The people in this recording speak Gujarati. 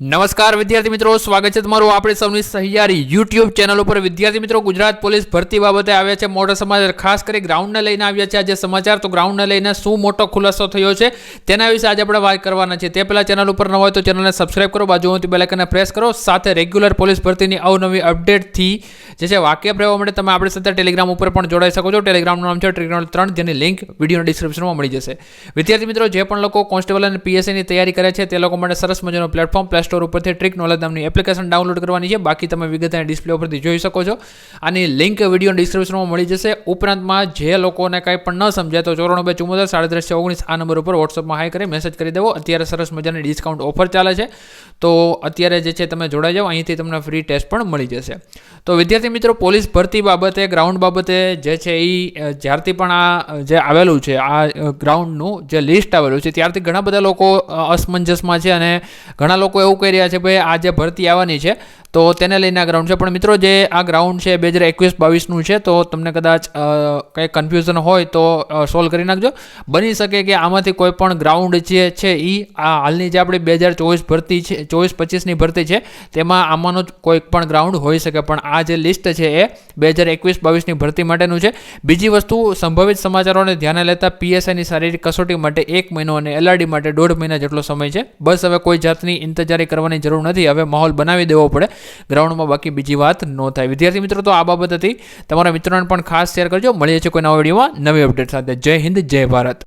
નમસ્કાર વિદ્યાર્થી મિત્રો, સ્વાગત છે તમારું આપણે સૌની સહિયારી યુટ્યુબ ચેનલ ઉપર. વિદ્યાર્થી મિત્રો, ગુજરાત પોલીસ ભરતી બાબતે આવ્યા છે મોટા સમાચાર, ખાસ કરી ગ્રાઉન્ડને લઈને આવ્યા છે આજે સમાચાર. તો ગ્રાઉન્ડને લઈને શું મોટો ખુલાસો થયો છે તેના વિશે આજે આપણે વાત કરવાના છે તે પહેલાં ચેનલ ઉપર ન હોય તો ચેનલને સબસ્ક્રાઇબ કરો, બાજુમાંથી બેલાઇકનને પ્રેસ કરો. સાથે રેગ્યુલર પોલીસ ભરતીની અવનવી અપડેટથી જે છે વાકેફ રહેવા માટે તમે આપણી સાથે ટેલિગ્રામ ઉપર પણ જોડાઈ શકો છો. ટેલિગ્રામનું નામ છે ટ્રિગ્નોલ ત્રણ, જેની લિંક વિડીયોના ડિસ્ક્રિપ્શનમાં મળી જશે. વિદ્યાર્થી મિત્રો, જે પણ લોકો કોન્સ્ટેબલ અને પીએસસીની તૈયારી કરે છે તે લોકો માટે સરસ મજાનો પ્લેટફોર્મ પ્લે સ્ટોર ઉપરથી ટ્રિક નોલેજ નામની એપ્લિકેશન ડાઉનલોડ કરવાની છે. બાકી તમે વિગત ડિસ્પ્લે ઉપરથી જોઈ શકો છો. આની લિંક વીડિયો ડિસ્ક્રિપ્શનમાં મળી જશે. ઉપરાંતમાં જે લોકોને કાંઈ પણ ન સમજાય તો ચોરાણું બે ચુમ્મોતેર સાડત્રીસ ઓગણીસ આ નંબર ઉપર વોટ્સઅપમાં હાઈ કરી મેસેજ કરી દેવો. અત્યારે સરસ મજાની ડિસ્કાઉન્ટ ઓફર ચાલે છે. તો અત્યારે જે છે તમે જોડાઈ જાઓ. અહીંથી તમને ફ્રી ટેસ્ટ પણ મળી જશે. તો વિદ્યાર્થી મિત્રો, પોલીસ ભરતી બાબતે ગ્રાઉન્ડ બાબતે જે છે એ જ્યારથી પણ આ જે આવેલું છે, આ ગ્રાઉન્ડનું જે લિસ્ટ આવેલું છે, ત્યારથી ઘણા બધા લોકો અસમંજસમાં છે અને ઘણા લોકો એવું કહી રહ્યા છે, ભાઈ આ જે ભરતી આવવાની છે, તો તેને લઈને આ ગ્રાઉન્ડ છે. પણ મિત્રો, જે આ ગ્રાઉન્ડ છે, બે હજાર એકવીસ, બાવીસનું છે, તો તમને કદાચ કંઈ કન્ફ્યુઝન હોય, તો સોલ્વ કરી નાખજો. બની શકે કે આમાંથી કોઈ પણ ગ્રાઉન્ડ જે છે એ આ હાલની જે આપણી બે હજાર ચોવીસ ભરતી છે, ચોવીસ પચીસની ભરતી છે, તેમાં આમાંનો કોઈ પણ ગ્રાઉન્ડ હોઈ શકે. પણ આ જે લિસ્ટ છે, એ બે હજાર એકવીસ, બાવીસની ભરતી માટેનું છે. બીજી વસ્તુ, સંભવિત સમાચારોને ધ્યાને લેતા પીએસઆઈની શારીરિક કસોટી માટે એક મહિનો અને એલઆરડી માટે દોઢ મહિના જેટલો સમય છે. બસ હવે કોઈ જાતની ઇંતજારી કરવાની જરૂર નથી. હવે માહોલ બનાવી દેવો પડે. ગ્રાઉન્ડમાં બાકી બીજી વાત ન થાય. વિદ્યાર્થી મિત્રો, તો આ બાબત હતી. તમારા મિત્રોને પણ ખાસ શેર કરજો. મળીએ છીએ કોઈ નવા વિડીયોમાં. નવી અપડેટ સાથે. જય હિન્દ, જય ભારત.